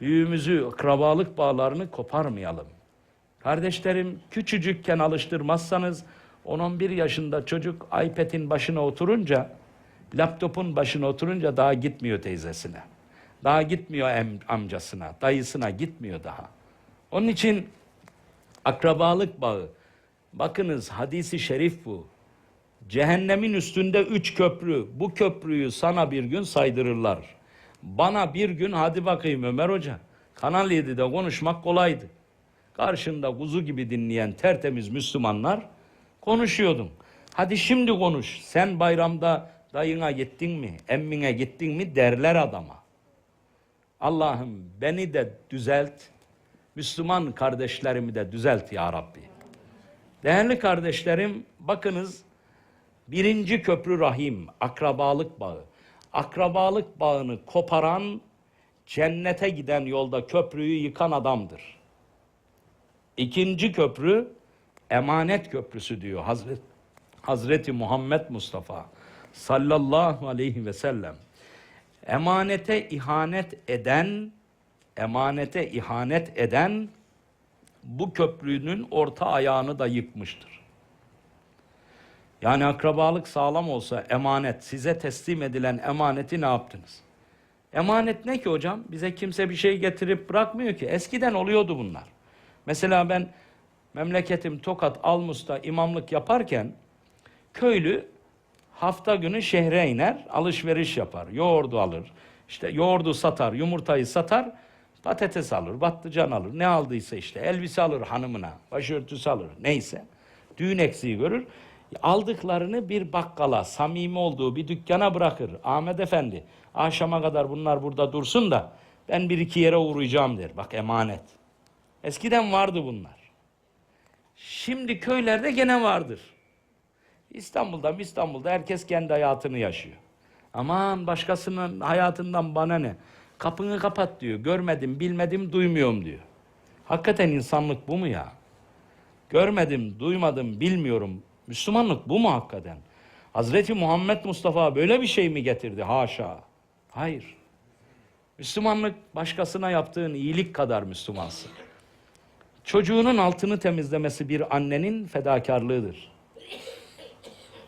Büyüğümüzü, akrabalık bağlarını koparmayalım. Kardeşlerim küçücükken alıştırmazsanız 10-11 yaşında çocuk iPad'in başına oturunca, laptopun başına oturunca daha gitmiyor teyzesine. Daha gitmiyor amcasına, dayısına gitmiyor daha. Onun için akrabalık bağı. Bakınız hadisi şerif bu. Cehennemin üstünde üç köprü. Bu köprüyü sana bir gün saydırırlar. Bana bir gün hadi bakayım Ömer Hoca. Kanal 7'de konuşmak kolaydı. Karşında kuzu gibi dinleyen tertemiz Müslümanlar konuşuyordum. Hadi şimdi konuş. Sen bayramda dayına gittin mi, emmine gittin mi derler adama. Allah'ım beni de düzelt, Müslüman kardeşlerimi de düzelt ya Rabbi. Değerli kardeşlerim, bakınız birinci köprü rahim, akrabalık bağı. Akrabalık bağını koparan, cennete giden yolda köprüyü yıkan adamdır. İkinci köprü, emanet köprüsü diyor Hazreti, Hazreti Muhammed Mustafa sallallahu aleyhi ve sellem. Emanete ihanet eden, emanete ihanet eden bu köprünün orta ayağını da yıkmıştır. Yani akrabalık sağlam olsa emanet, size teslim edilen emaneti ne yaptınız? Emanet ne ki hocam? Bize kimse bir şey getirip bırakmıyor ki. Eskiden oluyordu bunlar. Mesela ben memleketim Tokat Almus'ta imamlık yaparken köylü hafta günü şehre iner, alışveriş yapar, yoğurdu alır. İşte yoğurdu satar, yumurtayı satar, patates alır, patlıcan alır, ne aldıysa işte elbise alır hanımına, başörtüsü alır, neyse. Düğün eksiği görür. Aldıklarını bir bakkala, samimi olduğu bir dükkana bırakır. Ahmet Efendi, akşama kadar bunlar burada dursun da ben bir iki yere uğrayacağım der. Bak emanet. Eskiden vardı bunlar. Şimdi köylerde gene vardır. İstanbul'da İstanbul'da herkes kendi hayatını yaşıyor. Aman başkasının hayatından bana ne? Kapını kapat diyor. Görmedim, bilmedim, duymuyorum diyor. Hakikaten insanlık bu mu ya? Görmedim, duymadım, bilmiyorum. Müslümanlık bu mu hakikaten? Hazreti Muhammed Mustafa böyle bir şey mi getirdi? Haşa. Hayır. Müslümanlık başkasına yaptığın iyilik kadar Müslümansın. Çocuğunun altını temizlemesi bir annenin fedakarlığıdır.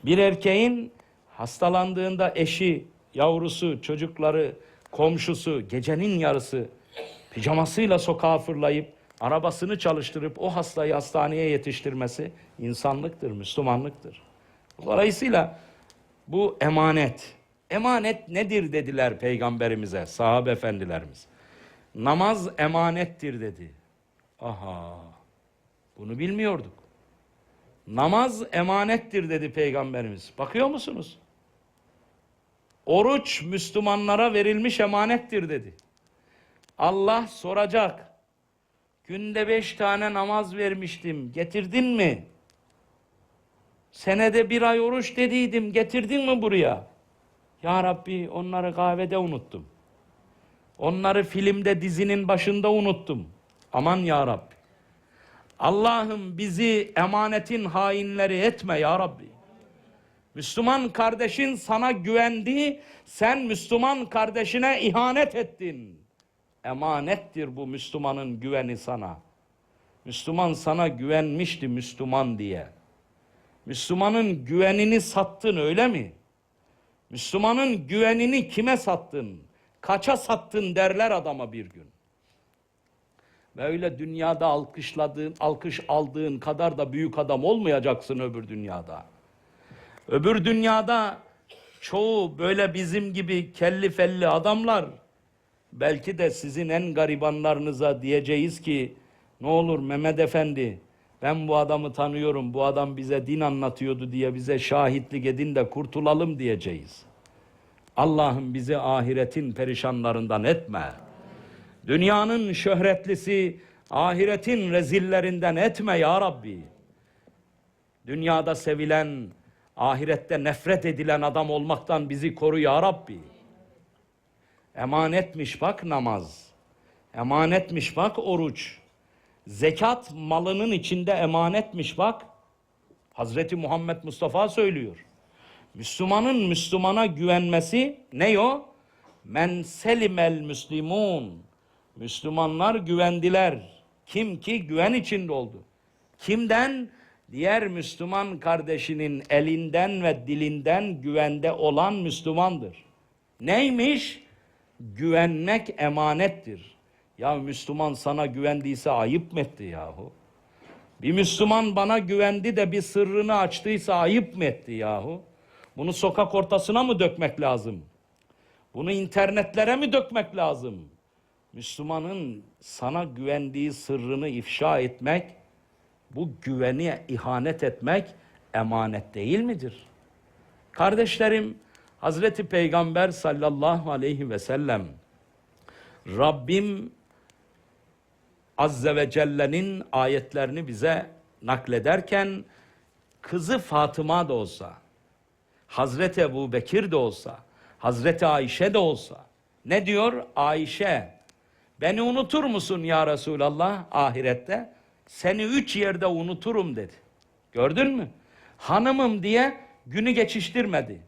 Bir erkeğin hastalandığında eşi, yavrusu, çocukları, komşusu gecenin yarısı pijamasıyla sokağa fırlayıp arabasını çalıştırıp o hastayı hastaneye yetiştirmesi insanlıktır, Müslümanlıktır. Dolayısıyla bu emanet. Emanet nedir dediler peygamberimize, sahabe efendilerimiz. Namaz emanettir dedi. Aha, bunu bilmiyorduk. Namaz emanettir dedi peygamberimiz. Bakıyor musunuz? Oruç Müslümanlara verilmiş emanettir dedi. Allah soracak. Günde beş tane namaz vermiştim. Getirdin mi? Senede bir ay oruç dediydim. Getirdin mi buraya? Ya Rabbi onları kahvede unuttum. Onları filmde dizinin başında unuttum. Aman ya Rabbi. Allah'ım bizi emanetin hainleri etme ya Rabbi. Müslüman kardeşin sana güvendi, sen Müslüman kardeşine ihanet ettin. Emanettir bu Müslümanın güveni sana. Müslüman sana güvenmişti Müslüman diye. Müslümanın güvenini sattın öyle mi? Müslümanın güvenini kime sattın? Kaça sattın derler adama bir gün. Ve öyle dünyada alkışladığın, alkış aldığın kadar da büyük adam olmayacaksın öbür dünyada. Öbür dünyada çoğu böyle bizim gibi kelli felli adamlar belki de sizin en garibanlarınıza diyeceğiz ki ne olur Mehmet Efendi ben bu adamı tanıyorum bu adam bize din anlatıyordu diye bize şahitlik edin de kurtulalım diyeceğiz. Allah'ım bizi ahiretin perişanlarından etme. Dünyanın şöhretlisi, ahiretin rezillerinden etme ya Rabbi. Dünyada sevilen, ahirette nefret edilen adam olmaktan bizi koru ya Rabbi. Emanetmiş bak namaz. Emanetmiş bak oruç. Zekat malının içinde emanetmiş bak. Hazreti Muhammed Mustafa söylüyor. Müslümanın Müslümana güvenmesi ne o? Men selimel müslimun Müslümanlar güvendiler. Kim ki güven içinde oldu. Kimden? Diğer Müslüman kardeşinin elinden ve dilinden güvende olan Müslümandır. Neymiş? Güvenmek emanettir. Ya Müslüman sana güvendiyse ayıp mı etti yahu? Bir Müslüman bana güvendi de bir sırrını açtıysa ayıp mı etti yahu? Bunu sokak ortasına mı dökmek lazım? Bunu internetlere mi dökmek lazım? Müslümanın sana güvendiği sırrını ifşa etmek, bu güveni ihanet etmek emanet değil midir? Kardeşlerim, Hazreti Peygamber sallallahu aleyhi ve sellem Rabbim Azze ve Celle'nin ayetlerini bize naklederken kızı Fatıma da olsa, Hazreti Ebu Bekir de olsa, Hazreti Ayşe de olsa ne diyor? Ayşe beni unutur musun ya Resulallah ahirette? Seni üç yerde unuturum dedi. Gördün mü? Hanımım diye günü geçiştirmedi.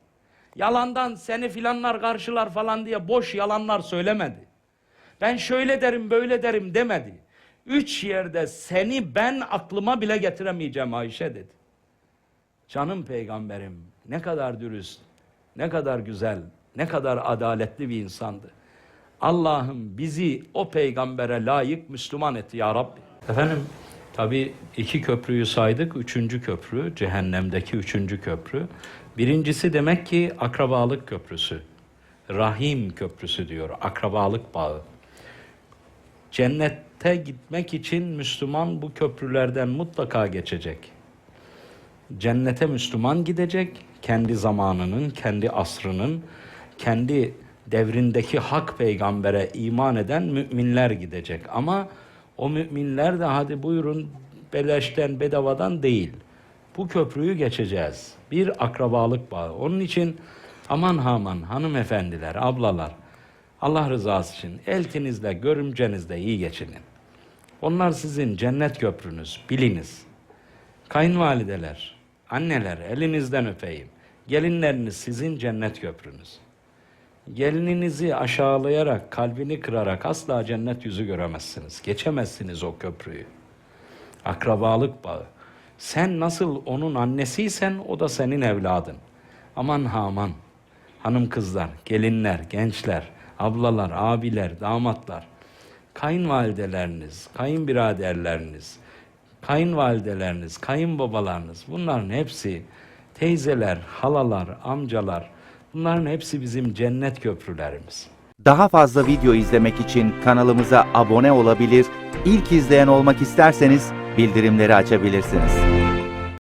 Yalandan seni filanlar karşılar falan diye boş yalanlar söylemedi. Ben şöyle derim böyle derim demedi. Üç yerde seni ben aklıma bile getiremeyeceğim Ayşe dedi. Canım peygamberim ne kadar dürüst, ne kadar güzel, ne kadar adaletli bir insandı. Allah'ım bizi o peygambere layık Müslüman et ya Rabbi. Efendim tabi iki köprüyü saydık. Üçüncü köprü cehennemdeki üçüncü köprü. Birincisi demek ki akrabalık köprüsü. Rahim köprüsü diyor. Akrabalık bağı. Cennete gitmek için Müslüman bu köprülerden mutlaka geçecek. Cennete Müslüman gidecek, kendi zamanının, kendi asrının, kendi devrindeki hak peygambere iman eden müminler gidecek. Ama o müminler de hadi buyurun beleşten, bedavadan değil. Bu köprüyü geçeceğiz. Bir akrabalık bağı. Onun için aman ha aman hanımefendiler, ablalar, Allah rızası için eltinizle, görümcenizle iyi geçinin. Onlar sizin cennet köprünüz, biliniz. Kayınvalideler, anneler elinizden öpeyim. Gelinleriniz sizin cennet köprünüz. Gelininizi aşağılayarak, kalbini kırarak asla cennet yüzü göremezsiniz. Geçemezsiniz o köprüyü. Akrabalık bağı. Sen nasıl onun annesiysen o da senin evladın. Aman ha aman. Hanım kızlar, gelinler, gençler, ablalar, abiler, damatlar, kayınvalideleriniz, kayınbiraderleriniz, kayınvalideleriniz, kayınbabalarınız bunların hepsi teyzeler, halalar, amcalar bunların hepsi bizim cennet köprülerimiz. Daha fazla video izlemek için kanalımıza abone olabilir, ilk izleyen olmak isterseniz bildirimleri açabilirsiniz.